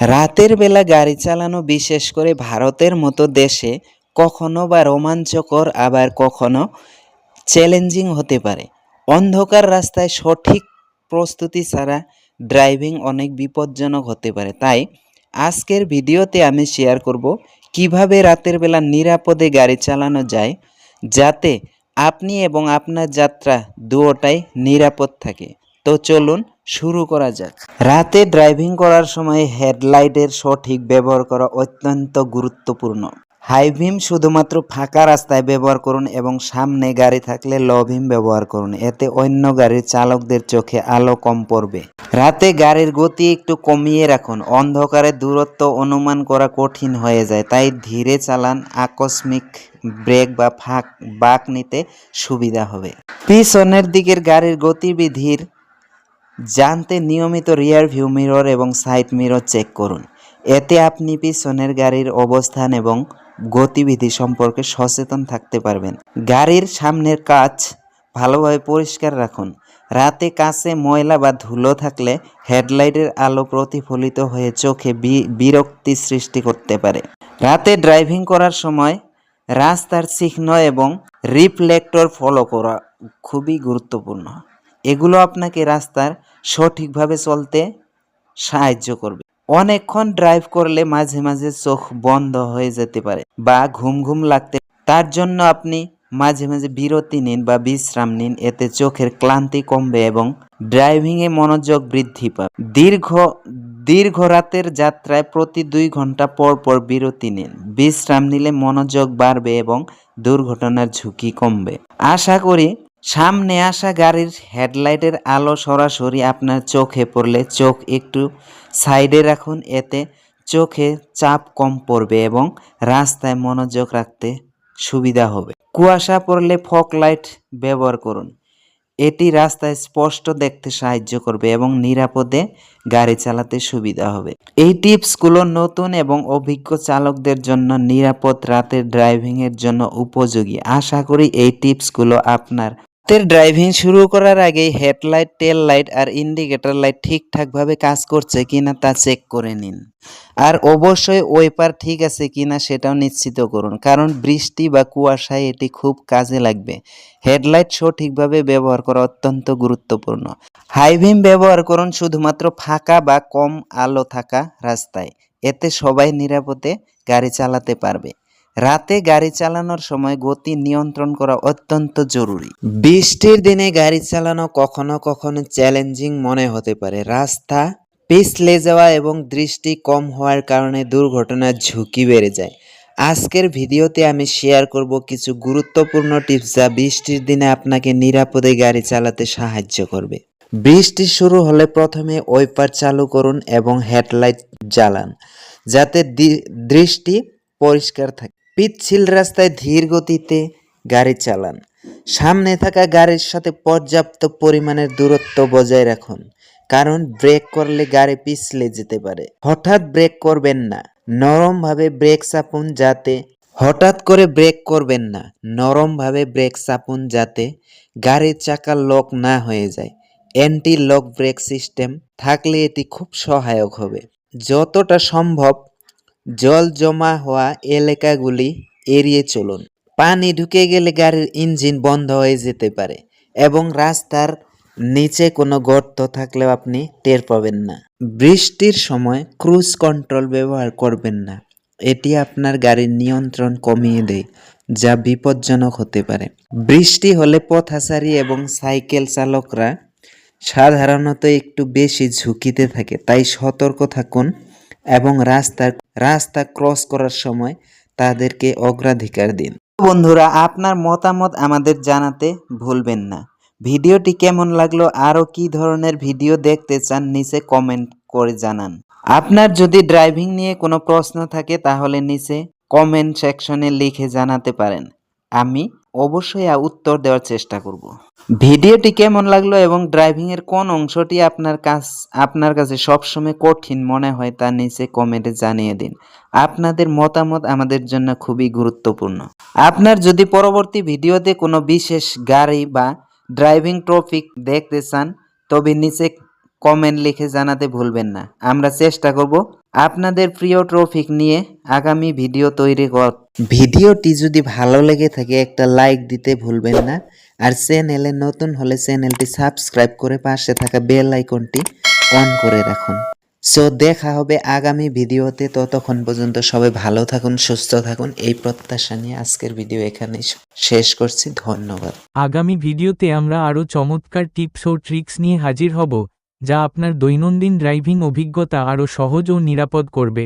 রাতের বেলা গাড়ি চালানো বিশেষ করে ভারতের মতো দেশে কখনো বা রোমাঞ্চকর, আবার কখনো চ্যালেঞ্জিং হতে পারে। অন্ধকার রাস্তায় সঠিক প্রস্তুতি ছাড়া ড্রাইভিং অনেক বিপজ্জনক হতে পারে। তাই আজকের ভিডিওতে আমি শেয়ার করব কীভাবে রাতের বেলা নিরাপদে গাড়ি চালানো যায় যাতে আপনি এবং আপনার যাত্রা দুয়োটাই নিরাপদ থাকে। তো চলুন শুরু করা যাক। রাতে ড্রাইভিং করার সময় হেডলাইটের সঠিক ব্যবহার করা অত্যন্ত গুরুত্বপূর্ণ। হাই বিম শুধুমাত্র ফাঁকা রাস্তায় ব্যবহার করুন এবং সামনে গাড়ি থাকলে লো বিম ব্যবহার করুন। এতে অন্য গাড়ির চালকদের চোখে আলো কম পড়বে। রাতে গাড়ির গতি একটু কমিয়ে রাখুন। অন্ধকারে দূরত্ব অনুমান করা কঠিন হয়ে যায়, তাই ধীরে চালান। আকস্মিক ব্রেক বা ফাঁক বাঁক নিতে সুবিধা হবে। পিছনের দিকের গাড়ির গতিবিধির জানতে নিয়মিত রিয়ার ভিউ মিরর এবং সাইড মিরর চেক করুন। এতে আপনি পিছনের গাড়ির অবস্থান এবং গতিবিধি সম্পর্কে সচেতন থাকতে পারবেন। গাড়ির সামনের কাচ ভালোভাবে পরিষ্কার রাখুন। রাতে কাছে ময়লা বা ধুলো থাকলে হেডলাইটের আলো প্রতিফলিত হয়ে চোখে বিরক্তি সৃষ্টি করতে পারে। রাতে ড্রাইভিং করার সময় রাস্তার চিহ্ন এবং রিফ্লেক্টর ফলো করা খুবই গুরুত্বপূর্ণ। এগুলো আপনাকে রাস্তার সঠিকভাবে চলতে সাহায্য করবে। অনেকক্ষণ ড্রাইভ করলে মাঝে মাঝে চোখ বন্ধ হয়ে যেতে পারে বা ঘুম ঘুম লাগতে তার জন্য আপনি মাঝে মাঝে বিরতি নিন বা বিশ্রাম নিন, এতে চোখের ক্লান্তি কমবে এবং ড্রাইভিংয়ে মনোযোগ বৃদ্ধি পাবে। দীর্ঘ দীর্ঘ রাতের যাত্রায় প্রতি দুই ঘণ্টা পর পর বিরতি নিন। বিশ্রাম নিলে মনোযোগ বাড়বে এবং দুর্ঘটনার ঝুঁকি কমবে। আশা করি সামনে আসা গাড়ির হেডলাইটের আলো সরাসরি আপনার চোখে পড়লে চোখ একটু সাইডে রাখুন, এতে চোখে চাপ কম পড়বে এবং রাস্তায় মনোযোগ রাখতে সুবিধা হবে। কুয়াশা পড়লে ফক লাইট ব্যবহার করুন। এটি রাস্তায় স্পষ্ট দেখতে সাহায্য করবে এবং নিরাপদে গাড়ি চালাতে সুবিধা হবে। এই টিপসগুলো নতুন এবং অভিজ্ঞ চালকদের জন্য নিরাপদ রাতের ড্রাইভিংয়ের জন্য উপযোগী। আশা করি এই টিপসগুলো আপনার রাতের ড্রাইভিং শুরু করার আগে হেডলাইট টেল লাইট আর ইন্ডিকেটর লাইট ঠিকঠাকভাবে কাজ করছে কিনা তা চেক করে নিন। আর অবশ্যই ওয়েপার ঠিক আছে কিনা সেটাও নিশ্চিত করুন, কারণ বৃষ্টি বা কুয়াশায় এটি খুব কাজে লাগবে। হেডলাইট সঠিকভাবে ব্যবহার করা অত্যন্ত গুরুত্বপূর্ণ। হাই বিম ব্যবহার করুন শুধুমাত্র ফাঁকা বা কম আলো থাকা রাস্তায়। এতে সবাই নিরাপদে গাড়ি চালাতে পারবে। রাতে গাড়ি চালানোর সময় গতি নিয়ন্ত্রণ করা অত্যন্ত জরুরি। বৃষ্টির দিনে গাড়ি চালানো কখনো কখনো চ্যালেঞ্জিং মনে হতে পারে। রাস্তা পিছলে যাওয়া এবং দৃষ্টি কম হওয়ার কারণে দুর্ঘটনার ঝুঁকি বেড়ে যায়। আজকের ভিডিওতে আমি শেয়ার করব কিছু গুরুত্বপূর্ণ টিপস যা বৃষ্টির দিনে আপনাকে নিরাপদে গাড়ি চালাতে সাহায্য করবে। বৃষ্টি শুরু হলে প্রথমে ওয়েপার চালু করুন এবং হেডলাইট জ্বালান, যাতে দৃষ্টি পরিষ্কার থাকে। পিচ্ছিল রাস্তায় ধীর গতিতে গাড়ি চালান। সামনে থাকা গাড়ির সাথে পর্যাপ্ত পরিমাণের দূরত্ব বজায় রাখুন, কারণ ব্রেক করলে গাড়ি পিছলে যেতে পারে। হঠাৎ ব্রেক করবেন না, নরমভাবে ব্রেক চাপুন যাতে হঠাৎ করে ব্রেক করবেন না, নরমভাবে ব্রেক চাপুন যাতে গাড়ির চাকা লক না হয়ে যায়। অ্যান্টি লক ব্রেক সিস্টেম থাকলে এটি খুব সহায়ক হবে। যতটা সম্ভব জল জমা হওয়া এলাকাগুলি এড়িয়ে চলুন। পানি ঢুকে গেলে গাড়ির ইঞ্জিন বন্ধ হয়ে যেতে পারে এবং রাস্তার নিচে কোনো গর্ত থাকলেও আপনি টের পাবেন না। বৃষ্টির সময় ক্রুজ কন্ট্রোল ব্যবহার করবেন না। এটি আপনার গাড়ির নিয়ন্ত্রণ কমিয়ে দেয়, যা বিপজ্জনক হতে পারে। বৃষ্টি হলে পথচারী এবং সাইকেল চালকরা সাধারণত একটু বেশি ঝুঁকিতে থাকে, তাই সতর্ক থাকুন। এবং রাস্তার রাস্তা ক্রস করার সময় তাদেরকে অগ্রাধিকার দিন। বন্ধুরা, আপনার মতামত আমাদের জানাতে ভুলবেন না। ভিডিওটি কেমন লাগল, আরও কি ধরনের ভিডিও দেখতে চান, নিচে কমেন্ট করে জানান। আপনার যদি ড্রাইভিং নিয়ে কোনো প্রশ্ন থাকে, তাহলে নিচে কমেন্ট সেকশনে লিখে জানাতে পারেন। আমি অবশ্যই উত্তর দেওয়ার চেষ্টা করব। ভিডিওটি কেমন লাগল এবং ড্রাইভিং এর কোন অংশটি আপনার কাছ, আপনার কাছে সবসময় কঠিন মনে হয় তা নিচে কমেন্টে জানিয়ে দিন। আপনাদের মতামত আমাদের জন্য খুবই গুরুত্বপূর্ণ। আপনার যদি পরবর্তী ভিডিওতে কোনো বিশেষ গাড়ি বা ড্রাইভিং টপিক দেখতে চান, তবে নিচে কমেন্ট লিখে জানাতে ভুলবেন না। আমরা চেষ্টা করব আপনাদের প্রিয় ট্রফিক নিয়ে আগামী ভিডিও তৈরি কর ভিডিওটি যদি ভালো লেগে থাকে একটা লাইক দিতে ভুলবেন না। আর চ্যানেলে নতুন হলে চ্যানেলটি সাবস্ক্রাইব করে পাশে থাকা বেল আইকনটি অন করে রাখুন। সো দেখা হবে আগামী ভিডিওতে। ততক্ষণ পর্যন্ত সবাই ভালো থাকুন সুস্থ থাকুন। এই প্রত্যাশা নিয়ে আজকের ভিডিও এখানেই শেষ করছি। ধন্যবাদ। আগামী ভিডিওতে আমরা আরও চমৎকার টিপস ও ট্রিক্স নিয়ে হাজির হব। যা আপনার দৈনন্দিন ড্রাইভিং অভিজ্ঞতা আরও সহজ ও নিরাপদ করবে।